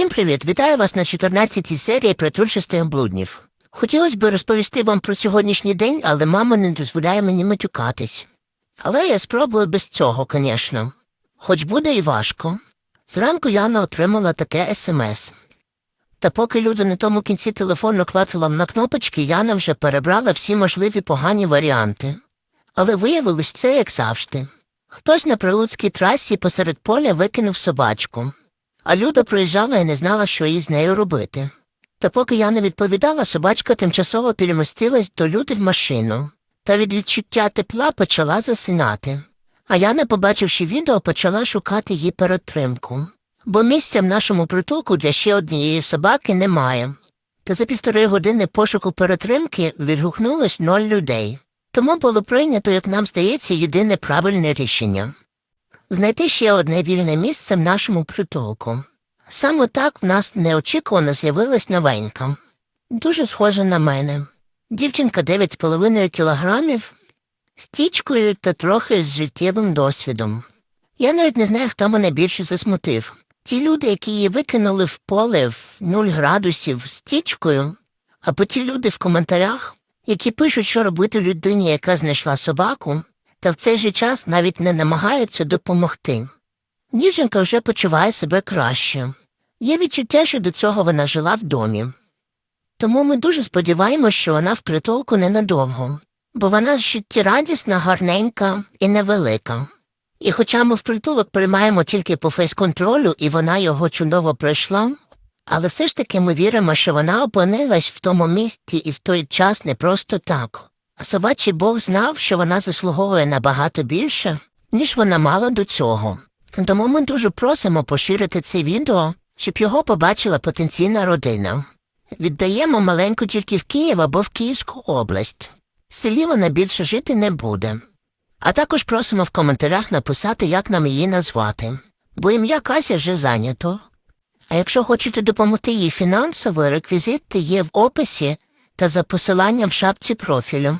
Всім привіт! Вітаю вас на 14-й серії притульчастих блуднів. Хотілося б розповісти вам про сьогоднішній день, але мама не дозволяє мені матюкатись. Але я спробую без цього, звісно. Хоч буде і важко. Зранку Яна отримала таке смс. Та поки люди на тому кінці телефону клацала на кнопочки, Яна вже перебрала всі можливі погані варіанти. Але виявилось це як завжди. Хтось на прилуцькій трасі посеред поля викинув собачку. А Люда проїжджала і не знала, що їй з нею робити. Та поки я не відповідала, собачка тимчасово перемістилась до Люди в машину, та від відчуття тепла почала засинати. А я, не побачивши відео, почала шукати її перетримку. Бо місця в нашому притулку для ще однієї собаки немає. Та за півтори години пошуку перетримки відгукнулось ноль людей. Тому було прийнято, як нам здається, єдине правильне рішення знайти ще одне вільне місце в нашому притулку. Саме так в нас неочікувано з'явилась новенька. Дуже схожа на мене. Дівчинка 9,5 кілограмів, з тічкою та трохи з життєвим досвідом. Я навіть не знаю, хто мене більше засмутив. Ті люди, які її викинули в поле в 0 градусів з тічкою, або ті люди в коментарях, які пишуть, що робити людині, яка знайшла собаку, та в цей же час навіть не намагаються допомогти. Дівчинка вже почуває себе краще. Є відчуття, що до цього вона жила в домі. Тому ми дуже сподіваємося, що вона в притулку ненадовго, бо вона життєрадісна, гарненька і невелика. І хоча ми в притулок приймаємо тільки по фейс-контролю, і вона його чудово пройшла, але все ж таки ми віримо, що вона опинилась в тому місці і в той час не просто так. Собачий Бог знав, що вона заслуговує набагато більше, ніж вона мала до цього. Тому ми дуже просимо поширити це відео, щоб його побачила потенційна родина. Віддаємо маленьку тільки в Київ або в Київську область. В селі вона більше жити не буде. А також просимо в коментарях написати, як нам її назвати, бо ім'я Кася вже зайнято. А якщо хочете допомогти їй фінансово, реквізити є в описі та за посиланням в шапці профілю.